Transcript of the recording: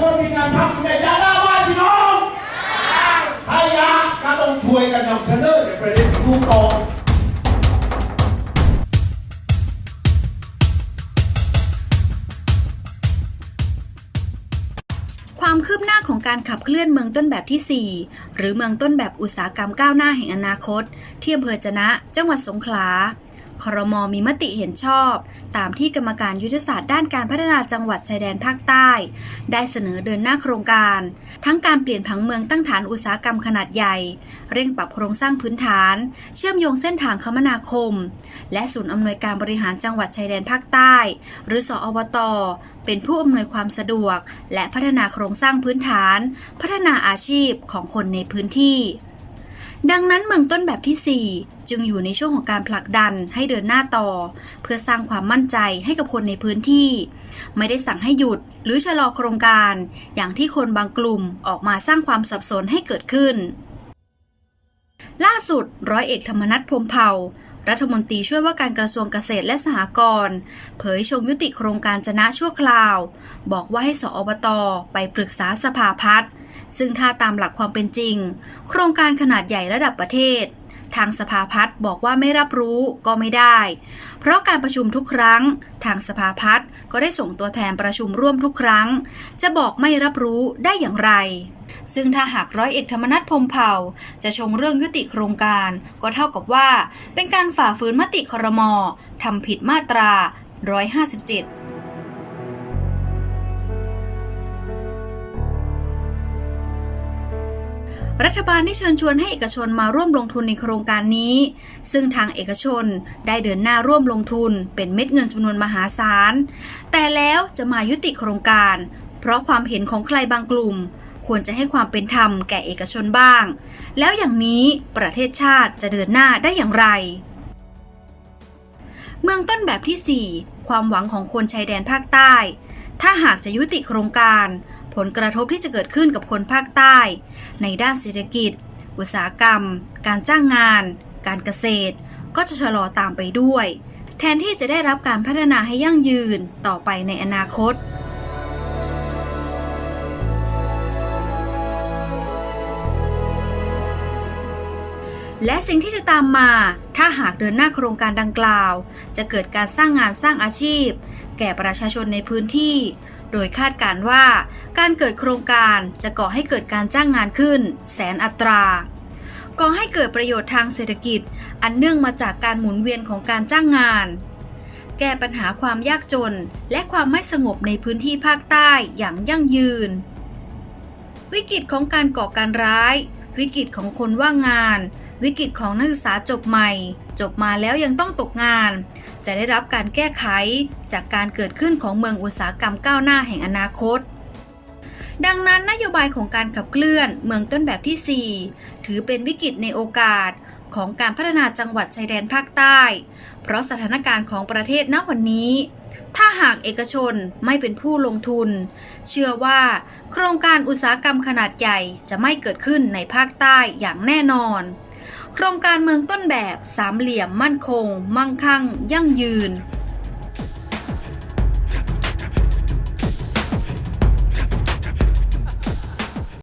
คนมีงานทำในยาหน้าบ้านพี่น้อง ถ้าอยากก็ต้องช่วยกันนำเสนอในประเด็นที่ถูกต้องความคืบหน้าของการขับเคลื่อนเมืองต้นแบบที่ 4 หรือเมืองต้นแบบอุตสาหกรรมก้าวหน้าแห่งอนาคต ที่อำเภอจะนะ จังหวัดสงขลา ครมมีมติเห็นชอบ ตามที่กรรมการยุทธศาสตร์ด้านการพัฒนาจังหวัดชายแดนภาคใต้ ได้เสนอเดินหน้าโครงการ ทั้งการเปลี่ยนผังเมืองตั้งฐานอุตสาหกรรมขนาดใหญ่ เร่งปรับโครงสร้างพื้นฐาน เชื่อมโยงเส้นทางคมนาคม และศูนย์อำนวยการบริหารจังหวัดชายแดนภาคใต้ หรือสอวต เป็นผู้อำนวยความสะดวก และพัฒนาโครงสร้างพื้นฐาน พัฒนาอาชีพของคนในพื้นที่ ดังนั้นเมืองต้นแบบที่ 4 จึงอยู่ในช่วงของการผลักดันให้เดินหน้าต่อ เพื่อสร้างความมั่นใจให้กับคนในพื้นที่ ไม่ได้สั่งให้หยุดหรือชะลอโครงการ อย่างที่คนบางกลุ่มออกมาสร้างความสับสนให้เกิดขึ้น ล่าสุดร้อยเอกธรรมนัฐพรมเผ่ารัฐมนตรีช่วยว่าการกระทรวงเกษตรและสหกรณ์เผยชงยุติโครงการจนะชั่วคราว บอกว่าให้สอบต ไปปรึกษาสภาพัฒน์ ซึ่งถ้าตามหลักความเป็นจริง โครงการขนาดใหญ่ระดับประเทศ ทางสภาพัฒน์บอกว่าไม่รับรู้ก็ไม่ได้ เพราะการประชุมทุกครั้ง ทางสภาพัฒน์ก็ได้ส่งตัวแทนประชุมร่วมทุกครั้ง จะบอกไม่รับรู้ได้อย่างไรซึ่งถ้าหากร้อยเอกธรรมนัฐพมเผ่า จะชงเรื่องยุติโครงการ ก็เท่ากับว่า เป็นการฝ่าฝืนมติครมทำผิดมาตรา 157 รัฐบาลได้เชิญชวนให้เอกชนมาร่วมลงทุนในโครงการนี้ ซึ่งทางเอกชนได้เดินหน้าร่วมลงทุนเป็นเม็ดเงินจำนวนมหาศาล แต่แล้วจะมายุติโครงการ เพราะความเห็นของใครบางกลุ่ม ควรจะให้ความเป็นธรรมแก่เอกชนบ้าง แล้วอย่างนี้ประเทศชาติจะเดินหน้าได้อย่างไร เมืองต้นแบบที่ 4 ความหวังของคนชายแดนภาคใต้ ถ้าหากจะยุติโครงการ ผลกระทบที่จะเกิดขึ้นกับคนภาคใต้ ในด้านเศรษฐกิจ อุตสาหกรรม การจ้างงาน การเกษตร ก็จะชะลอตามไปด้วย แทนที่จะได้รับการพัฒนาให้ยั่งยืนต่อไปในอนาคตและสิ่งที่จะตามมา ถ้าหากเดินหน้าโครงการดังกล่าว จะเกิดการสร้างงานสร้างอาชีพ แก่ประชาชนในพื้นที่ โดยคาดการ์ว่า การเกิดโครงการจะก่อให้เกิดการจ้างงานขึ้น แสนอัตราก่อให้เกิดประโยชน์ทางเศรษฐกิจ อันเนื่องมาจากการหมุนเวียนของการจ้างงาน แก้ปัญหาความยากจนและความไม่สงบในพื้นที่ภาคใต้อย่างยั่งยืน วิกฤตของการก่อการร้าย วิกฤตของคนว่างงาน วิกฤตของนักศึกษาจบใหม่ จบมาแล้วยังต้องตกงาน จะได้รับการแก้ไขจากการเกิดขึ้นของเมืองอุตสาหกรรมก้าวหน้าแห่งอนาคต ดังนั้นนโยบายของการขับเคลื่อนเมืองต้นแบบที่ 4 ถือเป็นวิกฤตในโอกาสของการพัฒนาจังหวัดชายแดนภาคใต้ เพราะสถานการณ์ของประเทศณวันนี้ ถ้าหากเอกชนไม่เป็นผู้ลงทุน เชื่อว่าโครงการอุตสาหกรรมขนาดใหญ่จะไม่เกิดขึ้นในภาคใต้อย่างแน่นอน โครงการเมืองต้นแบบสามเหลี่ยมมั่นคง มั่งคั่ง ยั่งยืน